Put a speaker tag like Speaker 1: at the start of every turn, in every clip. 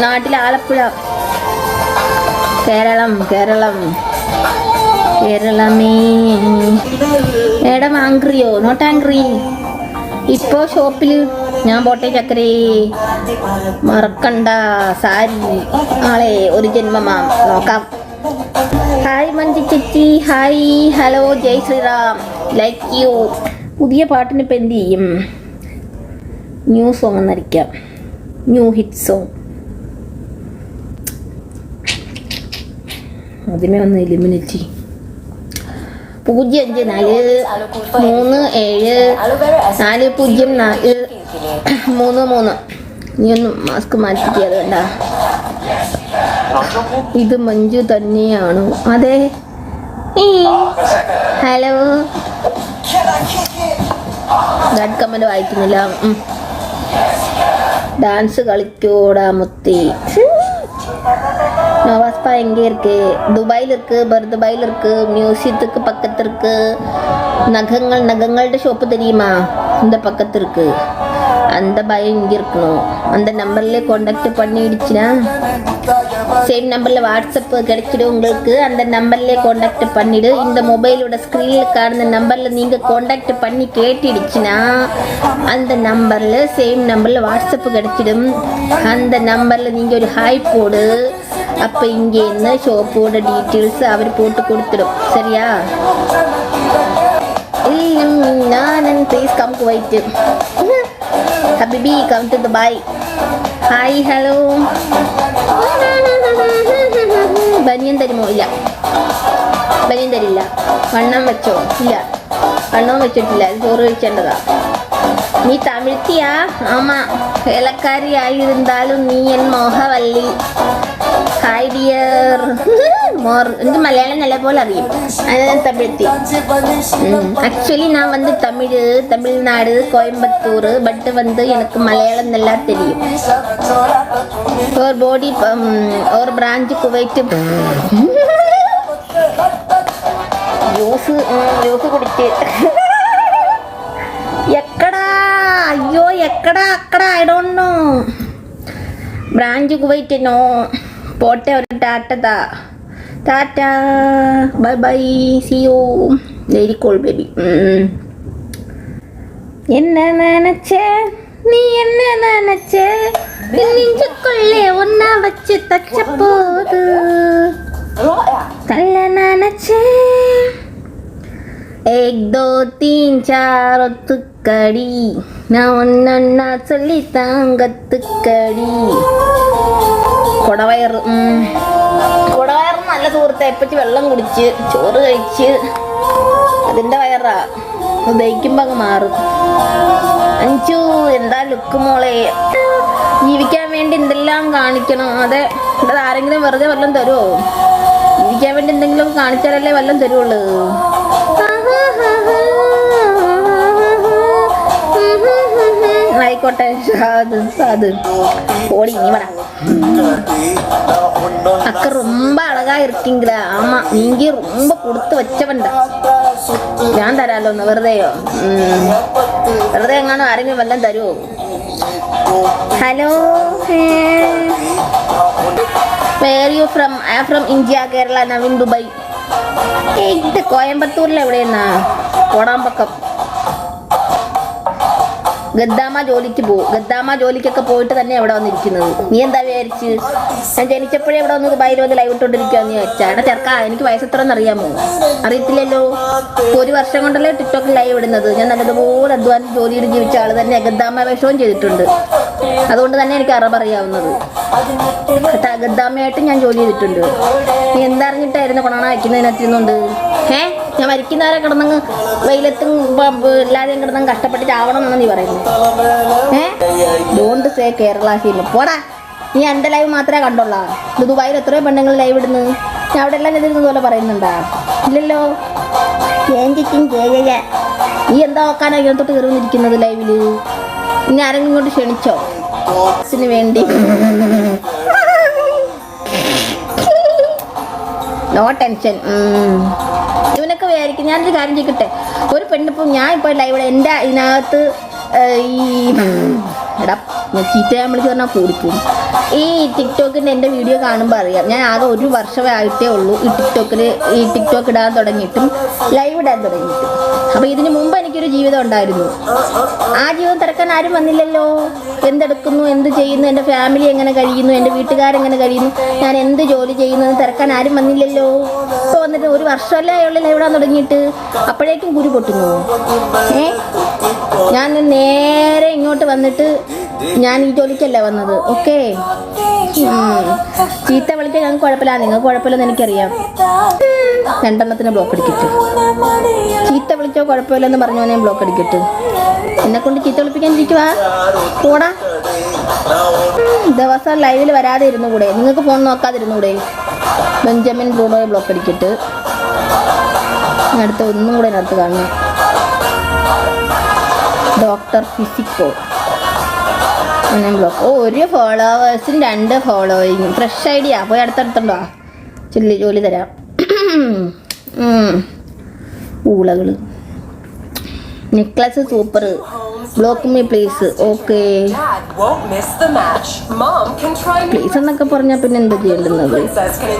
Speaker 1: നാട്ടിൽ ആലപ്പുഴ. കേരളം കേരളം. കേരളമേ. മേഡം ആംഗ്രിയോ നോട്ട് ആംഗ്രി. ഇപ്പോ ഷോപ്പിൽ ഞാൻ പോട്ടെ ചക്കരേ. മറക്കണ്ട സാരി. ആളെ ഒരു ജന്മമാം. നോക്കാം. ഹായ് മഞ്ജു ചേച്ചി. Hi. Hello Jai Shriram. Like you. പുതിയ പാട്ടിന് ഇപ്പം എന്ത് ചെയ്യും? ന്യൂ സോങ് എന്നറിയിക്കാം ന്യൂ ഹിറ്റ് സോങ്. ആദ്യമേ ഒന്ന് എലിമിനേറ്റ് ചെയ്യും പൂജ്യം അഞ്ച് നാല് മൂന്ന് ഏഴ് നാല് പൂജ്യം നാല് മൂന്ന് മൂന്ന്. നീ ഒന്ന് മാസ്ക് മാറ്റിയത് വേണ്ട. ഇത് മഞ്ജു തന്നെയാണ്. അതെ. ഹലോ. ഡാഡ് കമന്റ് വായിക്കുന്നില്ല. ഡാൻസ് കളിക്കൂടാ മുത്തി. வாஸ்பா நவாஸ்பா எங்கே இருக்கு? துபாயில் இருக்குது பர் துபாயில் மியூசியத்துக்கு பக்கத்து இருக்கு. நகங்கள் நகங்கள்ட்ட ஷாப்பு தெரியுமா? இந்த பக்கத்து இருக்கு. அந்த பயம் இங்கே இருக்கணும். அந்த நம்பர்லேயே காண்டாக்ட் பண்ணிடுச்சுன்னா சேம் நம்பரில் வாட்ஸ்அப் கிடைச்சிடும் உங்களுக்கு. அந்த நம்பர்லேயே காண்டாக்ட் பண்ணிவிடு இந்த மொபைலோட ஸ்க்ரீனில் காரண நம்பரில் நீங்கள் காண்டாக்ட் பண்ணி கேட்டுடுச்சுன்னா அந்த நம்பரில் சேம் நம்பரில் வாட்ஸ்அப் கிடைச்சிடும். அந்த நம்பரில் நீங்கள் ஒரு ஹாய் போடு. അപ്പൊ இங்கேருந்து ஷோப்போட ഡീറ്റെയിൽസ് அவர் പോട്ട് கொடுத்துடும் ശരിയാ? நானன் കം கம் குவைட்டு ஹபிபி கம் ഹായ് ഹലോ ബനിയൻ തരുമോ? ഇല്ല. ബനിയൻ തരില്ല. വണ്ണം വെച്ചോ? ഇല്ല. വണ്ണം വെച്ചിട്ടില്ല. ചോറ് കഴിക്കേണ്ടതാ. നീ തമിഴ്ത്തിയാ? ആമാ. കേളക്കാരിയായിരുന്നാലും നീ എൻ മോഹവല്ലി. ഹായ് ഡിയർ മോർ എനിക്ക് മലയാളം നല്ല പോലെ അറിയും അതാണ് തമിഴ്ത്തി ஆக்சுவலி நான் வந்து தமிழ் தமிழ்நாடு கோயம்புத்தூர் பட் வந்து எனக்கு மலையாளம் நல்லா தெரியும். ஒரு போடி ஒரு பிரான்ச்சுக்கு போயிட்டு யோசு யோசு குடிச்சு. ఎక్కడా అయ్యో ఎక్కడా అక్కడ ఐ డోంట్ నో బ్రాంచ్కి పోయిటేనో போட்டே ஒரு tata tata. Bye bye ciao daily call baby என்ன நினச்ச? நீ என்ன நினச்ச? நெஞ்சுக்குள்ளே ஒன்னா வச்சு தச்ச போது. கல்ல நினச்சேன் एक दो तीन चार ஒத்துக்கடி. நான் ஒன்னா சொல்லி தாங்கத்துக்கடி. കുടവയർ കൊടവയർ നല്ല സുഹൃത്തെ എപ്പറ്റി വെള്ളം കുടിച്ച് ചോറ് കഴിച്ച് അതിന്റെ വയറാ. ദഹിക്കുമ്പോൾ ദഹിക്കുമ്പോ അങ്ങ് മാറും. അഞ്ചു എന്താ ലുക്ക് മോളെ? ജീവിക്കാൻ വേണ്ടി എന്തെല്ലാം കാണിക്കണം? അതെ ഇവിടെ ആരെങ്കിലും വെറുതെ വല്ലതും തരുമോ ജീവിക്കാൻ വേണ്ടി എന്തെങ്കിലും കാണിച്ചാലല്ലേ വല്ലതും തരുള്ളൂ ആയിക്കോട്ടെ അത് അത് ഓടി നീ വട அக்கா ரொம்ப அழகா இருக்கீங்களா ஆமா நீங்க ரொம்ப கொடுத்து வச்சவன்டா ഞാൻ തരാലോ ഒന്ന് വെറുതെയോ ഉം. വെറുതെ എങ്ങാനും ആരെങ്കിലും വല്ലതും തരുമോ hello where you from I from India Kerala Naveen Dubai ഇത് കോയമ്പത്തൂരിൽ എവിടെയെന്നാ കോടാമ്പക്കം ഗദ്ദാമ ജോലിക്ക് പോകും ഗദ്ദാമ ജോലിക്കൊക്കെ പോയിട്ട് തന്നെ എവിടെ വന്നിരിക്കുന്നത്? നീ എന്താ വിചാരിച്ച്? ഞാൻ ജനിച്ചപ്പോഴേ ഇവിടെ വന്ന് ദുബായിൽ വന്ന് ലൈവ് ഇട്ടോണ്ടിരിക്കുകയെന്ന് ചോദിച്ചാ എടാ ചെറുക്കാ എനിക്ക് വയസ്സെത്രയെന്ന് അറിയാമോ? അറിയത്തില്ലല്ലോ? ഒരു വർഷം കൊണ്ടല്ലേ ടിക്ടോക്കിൽ ലൈവ് ഇടുന്നത്. ഞാൻ നല്ലതുപോലെ അധ്വാനം ജോലിയിൽ ജീവിച്ച ആൾ തന്നെ ഗദ്ദാമ വേഷവും ചെയ്തിട്ടുണ്ട്. അതുകൊണ്ട് തന്നെ എനിക്ക് അറബ് അറിയാവുന്നത്. തകദ്ദാമയായിട്ട് ഞാൻ ജോലി ചെയ്തിട്ടുണ്ട്. നീ എന്തറിഞ്ഞിട്ടായിരുന്നു കൊണാണ വയ്ക്കുന്നതിനകത്തിരുന്നുണ്ട് ഏ ഞാൻ മരിക്കുന്നവരെ കിടന്നങ്ങ് വെയിലത്തും എല്ലാവരെയും കിടന്നങ്ങ് കഷ്ടപ്പെട്ട് ചാവണം എന്നാണ് നീ പറയുന്നത്. ഏ ഡോണ്ട് സേ കേരള ഫീമ പോടാ. നീ എന്റെ ലൈവ് മാത്രമേ കണ്ടുള്ളൂ. ദുബായിൽ എത്രയോ പെണ്ണുങ്ങൾ ലൈവ് ഇടുന്നു. ഞാൻ അവിടെ എല്ലാം എതിരുന്നത് പോലെ പറയുന്നുണ്ടാ? ഇല്ലല്ലോ. ഏഞ്ചിക്കും ചിക്കും ജയ നീ എന്താ നോക്കാനാ ഇങ്ങനെ കയറി വന്നിരിക്കുന്നത് ലൈവിൽ ഇനി ആരെങ്കിലും ഇങ്ങോട്ട് ക്ഷണിച്ചോ? ബോക്സിന് വേണ്ടി. നോ ടെൻഷൻ ഇവനൊക്കെ വിചാരിക്കും ഞാനൊരു കാര്യം ചെയ്യട്ടെ? ഒരു പെണ്ണിപ്പം ഞാൻ ഇപ്പോൾ ലൈവ് എന്റെ ഇതിനകത്ത് ഈ എടാ ചീത്തയാൻ വിളിച്ച് പറഞ്ഞാൽ കൂടിപ്പോകും ഈ ടിക്ടോക്കിന്റെ എന്റെ വീഡിയോ കാണുമ്പോൾ അറിയാം. ഞാൻ ആകെ ഒരു വർഷമേ ആയിട്ടേ ഉള്ളൂ ഈ ടിക്ടോക്കിൽ ഈ ടിക്ടോക്ക് ഇടാൻ തുടങ്ങിയിട്ടും ലൈവ് ഇടാൻ തുടങ്ങിയിട്ടും. അപ്പോൾ ഇതിന് മുമ്പ് എനിക്കൊരു ജീവിതം ഉണ്ടായിരുന്നു. ആ ജീവിതം തിരക്കാൻ ആരും വന്നില്ലല്ലോ. എന്തെടുക്കുന്നു എന്ത് ചെയ്യുന്നു എന്റെ ഫാമിലി എങ്ങനെ കഴിയുന്നു എന്റെ വീട്ടുകാരെങ്ങനെ കഴിയുന്നു ഞാൻ എന്ത് ജോലി ചെയ്യുന്നു എന്ന് തിരക്കാൻ ആരും വന്നില്ലല്ലോ. ഇപ്പോൾ വന്നിട്ട് ഒരു വർഷമല്ലേ അയാളെ ലൈവ് ഇടാൻ തുടങ്ങിയിട്ട്. അപ്പോഴേക്കും കുരു പൊട്ടുന്നു. ഏ? ഞാൻ നേരെ ഇങ്ങോട്ട് വന്നിട്ട് ഞാൻ ഈ ജോലിക്കല്ലേ വന്നത്? ഓക്കെ. ചീത്ത വിളിക്കാൻ ഞങ്ങൾക്ക് കുഴപ്പമില്ല നിങ്ങൾക്ക് കുഴപ്പമില്ലെന്ന് എനിക്കറിയാം. രണ്ടെണ്ണത്തിന് ബ്ലോക്ക് അടിക്കട്ടെ. ചീത്ത വിളിച്ചോ കുഴപ്പമില്ലെന്ന് പറഞ്ഞു ഞാൻ ബ്ലോക്ക് അടിക്കട്ടെ. എന്നെ കൊണ്ട് ചീത്ത വിളിപ്പിക്കാൻ ഇരിക്കുക ഉം, ദിവസം ലൈവിൽ വരാതെ ഇരുന്നു കൂടെ. നിങ്ങൾക്ക് ഫോൺ നോക്കാതിരുന്നു കൂടെ. ബെഞ്ചമിൻ ബ്രൂണോയെ ബ്ലോക്ക് അടിക്കട്ട്. അടുത്ത ഒന്നും കൂടെ അതിനകത്ത് കാണണം. ഡോക്ടർ ഫിസിക്കോ. അങ്ങനെ ബ്ലോക്ക് ഓ ഒരു ഫോളോവേഴ്സും രണ്ട് ഫോളോയിങ് ഫ്രഷ് ഐഡിയ പോയി അടുത്തടുത്തുണ്ടോ? ചില്ലി ജോലി തരാം.
Speaker 2: ഊളകൾ necklace super. Block me please okay.
Speaker 1: Please എന്നൊക്കെ പറഞ്ഞാൽ പിന്നെ എന്താ ചെയ്യേണ്ടുന്നത്?
Speaker 2: Fantasy.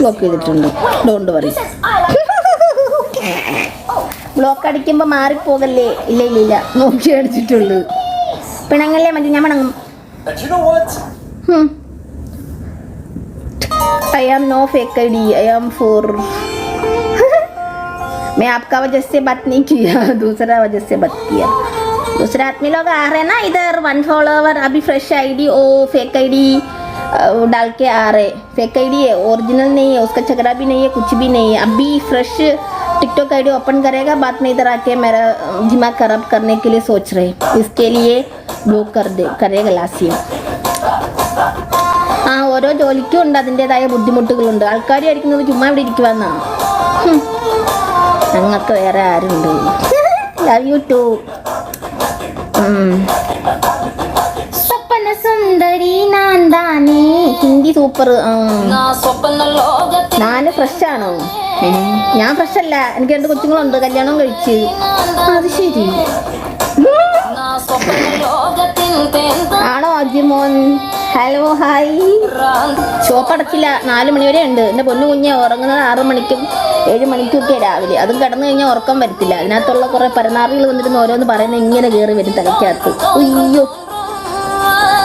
Speaker 1: ബ്ലോക്ക് ചെയ്തിട്ടുണ്ട്. ഡോണ്ട് വറി ബ്ലോക്ക് അടിക്കുമ്പോൾ മാറിപ്പോകല്ലേ ഇല്ല ഇല്ല ഇല്ല നോക്കി അടിച്ചിട്ടുള്ളൂ പിണങ്ങല്ലേ മതി ഞാൻ പിണങ്ങും
Speaker 3: And you know what?
Speaker 1: I am no fake I D I am for मैं आपका वजह से बात नहीं किया दूसरा वजह से बात किया दूसरे आदमी लोग आ रहे हैं ना इधर वन फॉलोवर अभी फ्रेश आईडी ओ फेक आईडी डाल के आ रहे फेक आईडी है ओरिजिनल नहीं है उसका झगड़ा भी नहीं है कुछ भी नहीं है अभी फ्रेश टिकटॉक आईडी ओपन करेगा बाद में इधर आके मेरा दिमाग खराब करने के लिए सोच रहे इसके लिए ബ്ലോക്ക് കരുത് കറിയ ഗ്ലാസിയും ആ ഓരോ ജോലിക്കും ഉണ്ട് അതിന്റെതായ ബുദ്ധിമുട്ടുകളുണ്ട്. ആൾക്കാർ കഴിക്കുന്നത് ചുമ്മാ ഇവിടെ ഇരിക്കുവാന്നാണ് ഞങ്ങൾക്ക് വേറെ ആരുണ്ട്? Love you
Speaker 4: too Hindi super
Speaker 1: ഞാൻ ഫ്രഷ് ആണോ? ഞാൻ പ്രശ്നമല്ല എനിക്ക് രണ്ട് കൊച്ചുങ്ങളുണ്ട്. കല്യാണം കഴിച്ച്. അത് ശരി. ആണോ അജിമോൻ ഹലോ ഹായ്. ഷോപ്പടച്ചില്ല നാല് മണി വരെ ഉണ്ട്. എന്റെ പൊന്നു കുഞ്ഞെ ഉറങ്ങുന്നത് ആറ് മണിക്കും ഏഴ് മണിക്കൊക്കെ രാവിലെ. അതും കിടന്നു കഴിഞ്ഞാൽ ഉറക്കം വരത്തില്ല. അതിനകത്തുള്ള കുറേ പരനാറികൾ വന്നിരുന്ന് ഓരോന്ന് പറയുന്നത് ഇങ്ങനെ കയറി വരും തലയ്ക്കകത്ത്. അയ്യോ.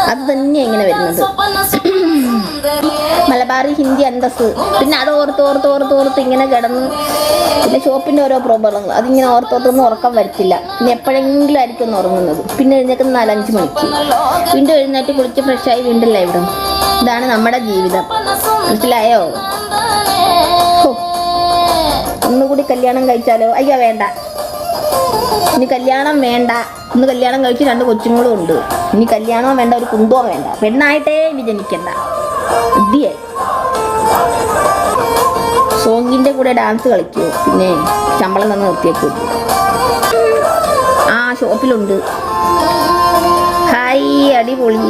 Speaker 1: അത് തന്നെ ഇങ്ങനെ വരുന്നത്. മലബാറി ഹിന്ദി അന്തസ് പിന്നെ അത് ഓർത്ത് ഓർത്ത് ഓർത്ത് ഓർത്ത് ഇങ്ങനെ കിടന്ന് പിന്നെ ഷോപ്പിന്റെ ഓരോ പ്രോബ്ലങ്ങൾ അതിങ്ങനെ ഓർത്തോർത്തൊന്നും ഉറക്കം വരത്തില്ല. പിന്നെ എപ്പോഴെങ്കിലും ആയിരിക്കും ഉറങ്ങുന്നത്. പിന്നെ എഴുന്നേക്കുന്ന നാലഞ്ച് മണിക്ക്. വീണ്ടും എഴുന്നേറ്റ് കുളിച്ച് ഫ്രഷായി വീണ്ടും ലൈവിടും ഇതാണ് നമ്മുടെ ജീവിതം. മനസ്സിലായോ? ഒന്നുകൂടി കല്യാണം കഴിച്ചാലോ? അയ്യോ വേണ്ട. ഇനി കല്യാണം വേണ്ട. ഇന്ന് കല്യാണം കഴിച്ച് രണ്ട് കൊച്ചുങ്ങളും ഉണ്ട്. ഇനി കല്യാണം വേണ്ട ഒരു കുന്തവും വേണ്ട. പെണ്ണായിട്ടേ വിജനിക്കണ്ട ജനിക്കണ്ട. ബുദ്ധിയായി സോങ്ങിന്റെ കൂടെ ഡാൻസ് കളിക്കൂ. പിന്നെ ശമ്പളം തന്ന് നിർത്തിയേക്കും. ആ ഷോപ്പിലുണ്ട് ഹായ് അടിപൊളി.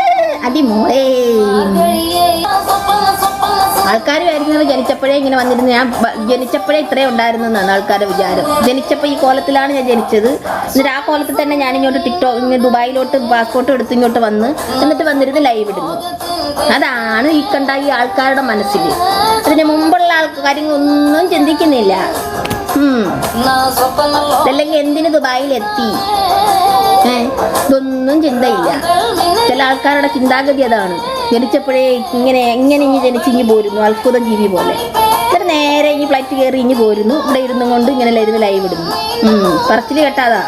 Speaker 1: അടിമോളേ. ആൾക്കാർ ആയിരുന്നു ജനിച്ചപ്പോഴേ ഇങ്ങനെ വന്നിരുന്നു. ഞാൻ ജനിച്ചപ്പോഴേ ഇത്രേ ഉണ്ടായിരുന്നു എന്നാണ് ആൾക്കാരുടെ വിചാരം. ജനിച്ചപ്പോൾ ഈ കോലത്തിലാണ് ഞാൻ ജനിച്ചത്. എന്നിട്ട് ആ കോലത്തിൽ തന്നെ ഞാൻ ഇങ്ങോട്ട് ടിക്ടോ ദുബായിലോട്ട് പാസ്പോർട്ട് എടുത്ത് ഇങ്ങോട്ട് വന്ന് എന്നിട്ട് വന്നിരുന്ന് ലൈവ് ഇടുന്നു. അതാണ് ഈ കണ്ട ഈ ആൾക്കാരുടെ മനസ്സിൽ. അതിന് മുമ്പുള്ള ആൾക്കാരൊന്നും ചിന്തിക്കുന്നില്ല. അല്ലെങ്കിൽ എന്തിന് ദുബായിലെത്തി? ഇതൊന്നും ചിന്തയില്ല. ചില ആൾക്കാരുടെ ചിന്താഗതി അതാണ്. ജനിച്ചപ്പോഴേ ഇങ്ങനെ എങ്ങനെ ഇനി ജനിച്ചിങ്ങി പോരുന്നു അത്ഭുത ജീവി പോലെ. എന്നിട്ട് നേരെ ഇനി ഫ്ലൈറ്റ് കയറി ഇനി പോരുന്നു. ഇവിടെ ഇരുന്നും കൊണ്ട് ഇങ്ങനെ ഇരുന്ന് ലൈവ് ഇടുന്നു പറച്ചിൽ കേട്ടാതാ.